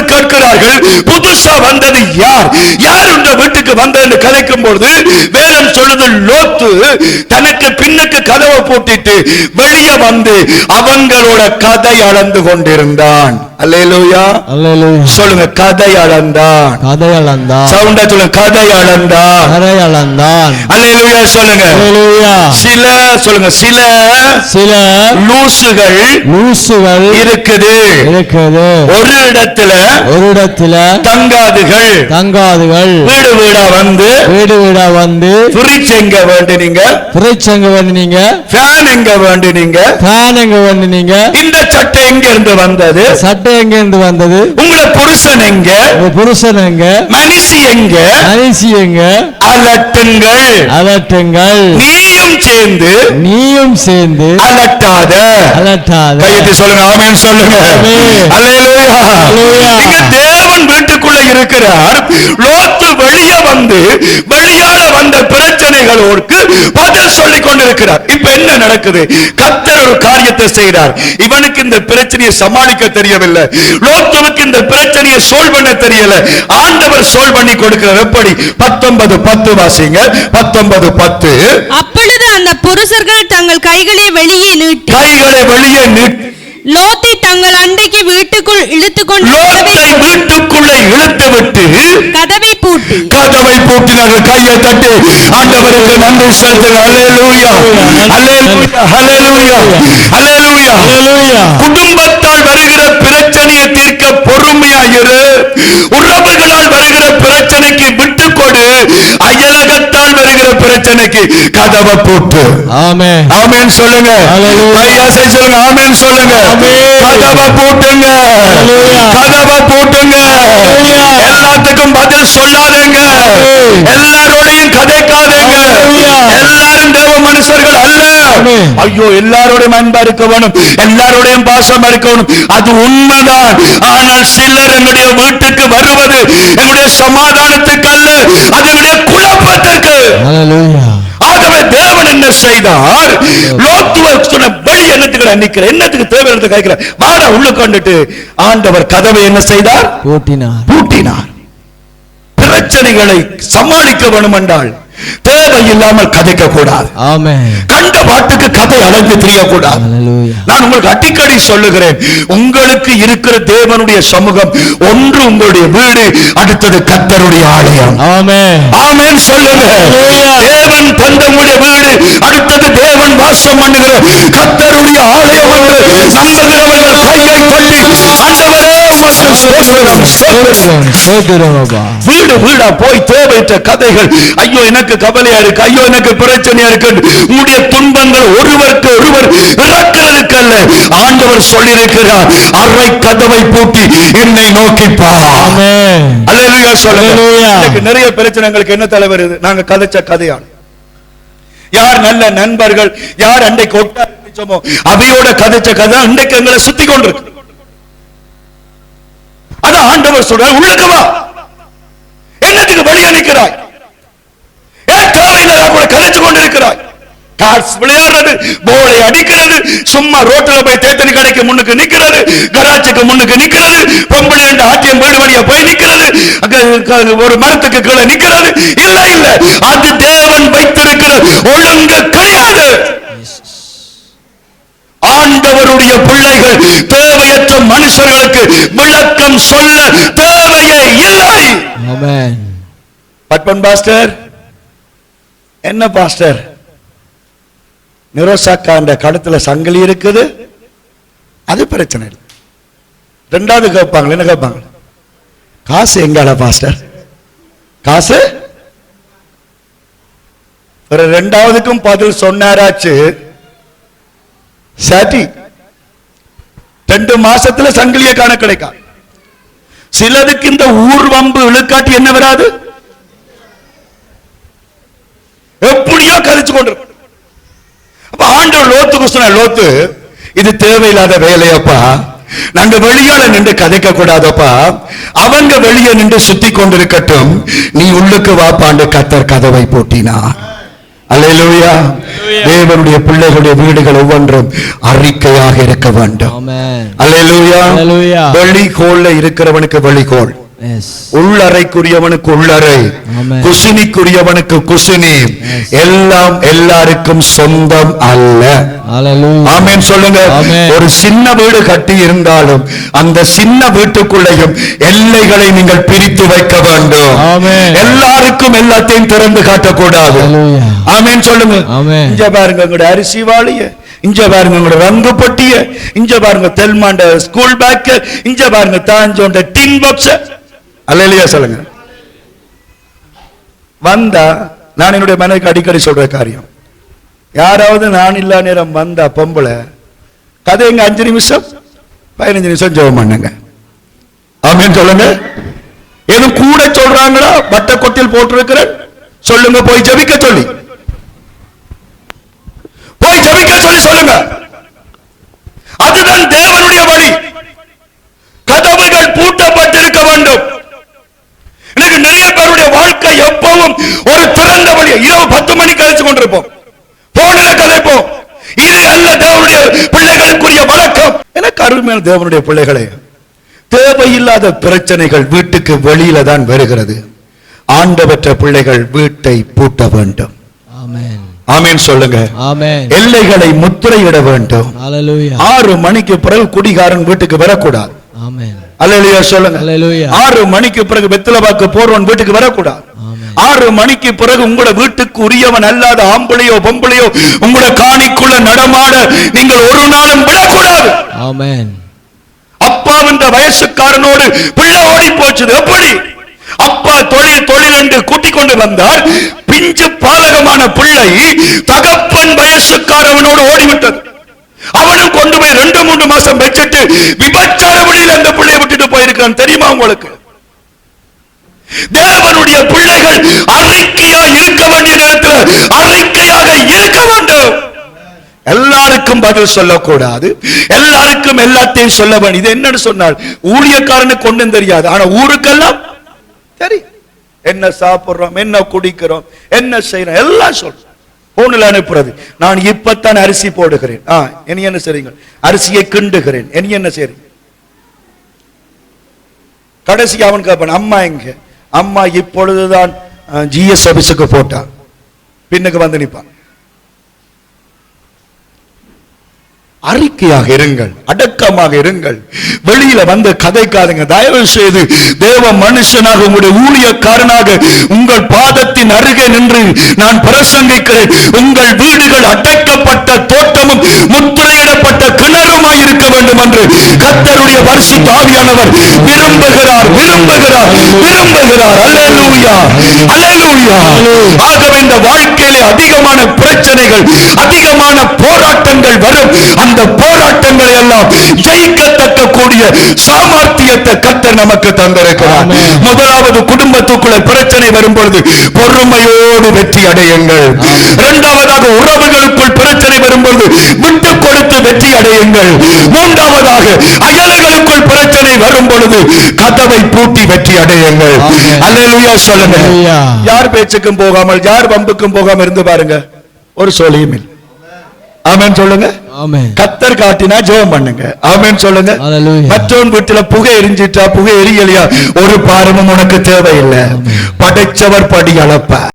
என்று கேட்கிறார்கள் புதுசா வந்தது யார்? யார் உங்க வீட்டுக்கு வந்தது கலைக்கும் பொழுது வேதம் சொல்லுது லோத்து தனக்கு பின்னுக்கு கதவை பூட்டிட்டு வெளியே வந்து அவங்களோட கதை அளந்து கொண்டிருந்தான். அல்லேலூயா சொல்லுங்க கதை அளந்தான். கதை அளந்தான். சவுண்டா சொல்லுங்க கதை அளந்தான். கரை அளந்தான். அல்லேலூயா சொல்லுங்க. அல்லேலூயா சில சொல்லுங்க சில சில லூசுகள் லூசுகள் இருக்குது. இருக்குது. ஒரு இடத்துல ஒரு இடத்துல தங்காதுகள். தங்காதுகள். வீடு வீடா வந்து வீடு வீடா வந்து ஃப்ரிட்ஜ் எங்க வேண்டுனீங்க? ஃப்ரிட்ஜ் எங்க வேண்டினீங்க? ஃபேன் எங்க வேண்டுனீங்க? ஃபேன் எங்க வேண்டினீங்க? இந்த சட்டை எங்க இருந்து வந்தது? சட்டை எங்க இருந்து வந்தது? உங்களை புருஷன் எங்க? புருஷன் எங்க? மனுஷி எங்க? மனுஷி எங்க? அலட்டுங்கள். அலட்டுங்கள். நீயும் சேர்ந்து நீயும் சேர்ந்து அலட்டாத. அலட்டாத. கையெழுத்து சொல்லுங்க ஆமென் சொல்லுங்க. அல்லேலூயா. அல்லேலூயா. தேவன் வீட்டுக்குள்ள இருக்கிறார். லோத்து வெளியே வந்து வெளியால வந்த பிரச்சனைகளோருக்கு பதில் சொல்லிக் கொண்டிருக்கிறார். இப்ப என்ன நடக்குது? கத்தர் ஒரு காரியத்தை செய்கிறார் இவனுக்கு இந்த பிரச்சனையை சமாளிக்க தெரியவில்லை. லோத்துவுக்கு இந்த பிரச்சனையை சோல் பண்ண தெரியல. ஆண்டவர் சோல் பண்ணி கொடுக்கிறார். எப்படி? பத்தொன்பது பத்து வாசிங்க. பத்தொன்பது பத்து. அப்பொழுது அந்த புருஷர்கள் தங்கள் கைகளை வெளியே நீட்டி கைகளை வெளியே நீட்டி லோத்தை தங்கள் அண்டைக்கு வீட்டுக்குள் இழுத்துக்கொண்டு வீட்டுக்குள்ளே இழுத்து விட்டு கதவை பூட்டி கதவை பூட்டினார்கள் கையை தட்டி ஆண்டவருக்கு நன்றி செலுத்துங்க அல்லேலூயா அல்லேலூயா அல்லேலூயா அல்லேலூயா அல்லேலூயா. பிரச்சனைக்கு கதவை பூட்டு. ஆமே ஆமென் சொல்லுங்க. கையாசை சொல்லுங்க. ஆமென் சொல்லுங்க. கதவை பூட்டுங்க. கதவை பூட்டுங்க. எல்லாத்துக்கும் பதில் சொல்லாதீங்க. எல்லாரோடையும் கதைக்காதீங்க. எல்லாரும் தேவ மனுஷர்கள் அல்ல. ஐயோ எல்லாரோடையும் அன்பா இருக்க வேணும். எல்லாரோடையும் பாசமா இருக்க வேணும். அது உண்மைதான். ஆனால் சிலர் எங்களுடைய வீட்டுக்கு வருவது எங்களுடைய சமாதானத்துக்கு அல்ல. அது குழப்பத்திற்கு. ஹalleluya. ஆகவே தேவன் என்ன செய்தார்? லோத்துவ சொன்ன வெளி என்னத்துக்கு நிக்கிற? என்னத்துக்கு தேவை எடுத்து கேட்கிற வாடா உள்ள கொண்டுட்டு ஆண்டவர் கதவை என்ன செய்தார்? பூட்டினார். பூட்டினார். பிரச்சனைகளை சமாளிக்க வேணும் என்றால் தேவை இல்லாமல் கதைக்க கூடாது கண்ட பாட்டுக்கு கதை அழைத்து தெரியக்கூடாது. நான் உங்களுக்கு அடிக்கடி சொல்லுகிறேன் உங்களுக்கு இருக்கிற தேவனுடைய சமூகம் ஒன்று உங்களுடைய வீடு அடுத்தது கத்தருடைய ஆலயம். ஆமென். சொல்லுங்க. தேவன் தந்த உங்களுடைய வீடு அடுத்தது தேவன் வாசம் பண்ணுகிற கத்தருடைய ஆலயம் நம்புகிறவர்கள் கையை கொட்டி ஆண்டவரே உமக்கு ஸ்தோத்திரம், ஸ்தோத்திரம். வீடு வீடா போய் தேவையற்ற கதைகள். ஐயோ எனக்கு கவலையா இருக்கு. ஐயோ எனக்கு பிரச்சனையா இருக்கு. உங்களுடைய துன்பங்கள் ஒருவருக்கு ஒருவர் இறக்கிறதுக்கு அல்ல. ஆண்டவர் சொல்லியிருக்கிறார் அறை கதவை பூட்டி என்னை நோக்கி பார் ஆமென். அல்லேலூயா சொல்லுங்க. நிறைய பிரச்சனைகளுக்கு என்ன தலைவர் இது? நாங்க கதைச்ச கதையான். யார் நல்ல நண்பர்கள் யார் அன்றைக்கு ஒட்டா இருந்துச்சோமோ அவையோட கதைச்ச கதை இன்றைக்கு எங்களை சுத்தி கொண்டிருக்கு. அதான் ஆண்டவர் சொல்றார் உள்ளுக்கு வா. என்னத்துக்கு வெளியே நிற்கிறாய் கதைச்சு கொண்டிருக்கிறாய்? விளையாடுறது போலை அடிக்கிறது சும்மா ரோட்ல போய் தேத்தனி கடைக்கு முன்னுக்கு நிக்கிறது கராச்சுக்கு முன்னுக்கு நிக்கிறது பொம்பளை என்ற ஆத்தியம் வீடு வழியா போய் நிக்கிறது ஒரு மரத்துக்கு கீழே நிக்கிறது. இல்ல இல்ல அது தேவன் வைத்திருக்கிற ஒழுங்கு ஆண்டவருடைய பிள்ளைகள் தேவையற்ற மனுஷர்களுக்கு விளக்கம் சொல்ல தேவையே இல்லை. ஆமென். பட்பன் பாஸ்டர் என்ன பாஸ்டர்? நிரோசாக்கா அந்த கழுத்துல சங்கிலி இருக்குது. அது பிரச்சனை இல்லை. ரெண்டாவது கேட்பாங்க என்ன கேட்பாங்க? காசு எங்கால பாஸ்டர்? காசு? ஒரு ரெண்டாவதுக்கும் பதில் சொன்னாராச்சு. சரி ரெண்டு மாசத்துல சங்கிலிய காண கிடைக்கும் சிலருக்கு இந்த ஊர் வம்பு இழுக்காட்டி என்ன வராது? எப்படியோ கதைச்சு கொண்டிருக்கும் அப்ப ஆண்டவர் லோத்துக்கு சொன்ன லோத்து இது தேவையில்லாத வேலையப்பா. நாங்க வெளியால நின்று கதைக்க கூடாதப்பா. அவங்க வெளியே நின்று சுத்தி கொண்டிருக்கட்டும். நீ உள்ளுக்கு வாப்பாண்டு கத்தர் கதவை போட்டினா அல்லேலூயா தேவனுடைய பிள்ளைகளுடைய வீடுகள் ஒவ்வொன்றும் அறிக்கையாக இருக்க வேண்டும். Hallelujah. வெளிகோல்ல இருக்கிறவனுக்கு Yes. உள்ளறைக்குரியவனுக்கு உள்ளறை. குசினிக்குரியவனுக்கு குசினி. எல்லாம் எல்லாருக்கும் சொந்தம் அல்ல. ஆமென் சொல்லுங்க. ஒரு சின்ன வீடு கட்டி இருந்தாலும் அந்த சின்ன வீட்டுக்குள்ளேயும் எல்லைகளை நீங்கள் பிரித்து வைக்க வேண்டும். எல்லாருக்கும் எல்லாத்தையும் திறந்து காட்டக்கூடாது. ஆமென் சொல்லுங்க. இங்க பாருங்க உங்களோட அரிசி வாளிய. இங்க பாருங்க உங்களோட ரங்கு பொட்டிய. இங்க பாருங்க தெல்மாண்ட ஸ்கூல் பேக் இங்க பாருங்க தாஞ்சோண்ட டின் பாக்ஸ் அல்லையா சொல்லுங்க. வந்தா நான் என்னுடைய மனைவிக்கு அடிக்கடி சொல்ற காரியம். யாராவது நான் இல்லா நேரம் வந்தா பொம்பளை கதை எங்க அஞ்சு நிமிஷம்? பதினஞ்சு நிமிஷம் ஜெபம் பண்ணுங்க. அப்படின்னு சொல்லுங்க. எதுவும் கூட சொல்றாங்களா? வட்ட கொட்டில் போட்டிருக்கிறேன். சொல்லுங்க போய் ஜெபிக்க சொல்லி போய் ஜெபிக்க சொல்லி சொல்லுங்க அதுதான் தேவனுடைய வழி கதவுகள் பூட்டப்பட்டிருக்க வேண்டும் எனக்கு நிறைய பேருடைய வாழ்க்கை எப்பவும் ஒரு திறந்த வழி இரவு பத்து மணி கழிச்சு கொண்டிருப்போம் போனில கலைப்போம் இது அல்ல தேவனுடைய பிள்ளைகளுக்குரிய வழக்கம் அருமையான தேவனுடைய பிள்ளைகளே தேவையில்லாத பிரச்சனைகள் வீட்டுக்கு வெளியில தான் வருகிறது ஆண்டவற்ற பிள்ளைகள் வீட்டை பூட்ட வேண்டும். ஆமீன் சொல்லுங்க. எல்லைகளை முத்திரையிட வேண்டும். ஆறு மணிக்கு பிறகு குடிகாரன் வீட்டுக்கு வரக்கூடாது சொல்லுங்க. ஆறு மணிக்கு பிறகு வெத்திலவாக்கு போறவன் வீட்டுக்கு வரக்கூடாது. ஆறு மணிக்கு பிறகு உங்களோட வீட்டுக்கு உரியவன் அல்லாத ஆம்பளையோ பொம்பளையோ உங்களோட காணிக்குள்ள நடமாட நீங்கள் ஒரு நாளும் விடக்கூடாது Amen. அப்பா என்ற வயசுக்காரனோடு பிள்ளை ஓடி போச்சுது. எப்படி? அப்பா தொழில் தொழில் என்று கூட்டிக் கொண்டு வந்தார். பிஞ்சு பாலகமான பிள்ளை தகப்பன் வயசுக்காரவனோடு ஓடிவிட்டது. அவனும் கொண்டு போய் ரெண்டு மூன்று மாசம் வச்சுட்டு விபச்சார வழியில் அந்த பிள்ளையை விட்டுட்டு போயிருக்கான் தெரியுமா உங்களுக்கு? தேவனுடைய பிள்ளைகள் அறிக்கையா இருக்க வேண்டிய நேரத்தில் அறிக்கையாக இருக்க வேண்டும். எல்லாருக்கும் பதில் சொல்லக்கூடாது. எல்லாருக்கும் எல்லாத்தையும் சொல்ல வேண்டும். இது என்னன்னு சொன்னால் ஊழியக்காரனுக்கு ஒன்றும் தெரியாது. ஆனா ஊருக்கெல்லாம் தெரியும். என்ன சாப்பிடுறோம் என்ன குடிக்கிறோம் என்ன செய்யறோம் எல்லாம் சொல்றோம். போனில் அனுப்புறது. நான் இப்பத்தான் அரிசி போடுகிறேன். ஆ இனி என்ன செய்றீங்க? அரிசியை கிண்டுகிறேன். இனி என்ன செய்றீங்க? கடைசி அவன் கேட்பான் அம்மா எங்க? அம்மா இப்பொழுதுதான் ஜிஎஸ் ஆபீஸுக்கு போட்டா பின்னுக்கு வந்து நிற்பான். அறிக்கையாக இருங்கள் அடக்கமாக இருங்கள். வெளியில வந்து கதைக்காதுங்க தயவு செய்து தேவ மனுஷனாக உங்களுடைய ஊழியக்காரனாக உங்கள் பாதத்தின் அருகே நின்று நான் பிரசங்கிக்கிறேன். உங்கள் வீடுகள் அடைக்கப்பட்ட தோட்டமும் முத்திரையிடப்பட்ட கிணறுமாய் இருக்க வேண்டும் என்று கத்தருடைய வருஷி தாவியானவர் விரும்புகிறார். விரும்புகிறார். விரும்புகிறார். அல்லேலூயா. அல்லேலூயா. ஆகவே இந்த வாழ்க்கையிலே அதிகமான பிரச்சனைகள் அதிகமான போராட்டங்கள் வரும். அந்த போராட்டங்களை எல்லாம் ஜெயிக்கத்தக்க கூடிய சாமர்த்தியத்தை கத்தர் நமக்கு தந்திருக்கிறார். முதலாவது குடும்பத்துக்குள்ள பிரச்சனை வரும் பொழுது பொறுமையோடு வெற்றி அடையுங்கள். இரண்டாவதாக உறவுகளுக்குள் பிரச்சனை வரும்பொழுது விட்டு வெற்றி அடையுங்கள். மூன்றாவதாக அயல்களுக்குள் பிரச்சனை வரும் பொழுது கதவை பூட்டி வெற்றி அடையுங்கள். அல்லேலூயா சொல்லுங்க. யார் பேச்சுக்கும் போகாமல் யார் வம்புக்கும் போகாமல் இருந்து பாருங்க. ஒரு இல்லை. ஆமென் சொல்லுங்க. கத்தர் காட்டினா ஜெபம் பண்ணுங்க. ஆமென் சொல்லுங்க. மற்றவன் வீட்டுல புகை எரிஞ்சிட்டா புகை எரியலையா? ஒரு பாரமும் உனக்கு தேவையில்லை. படைச்சவர் படி அளப்ப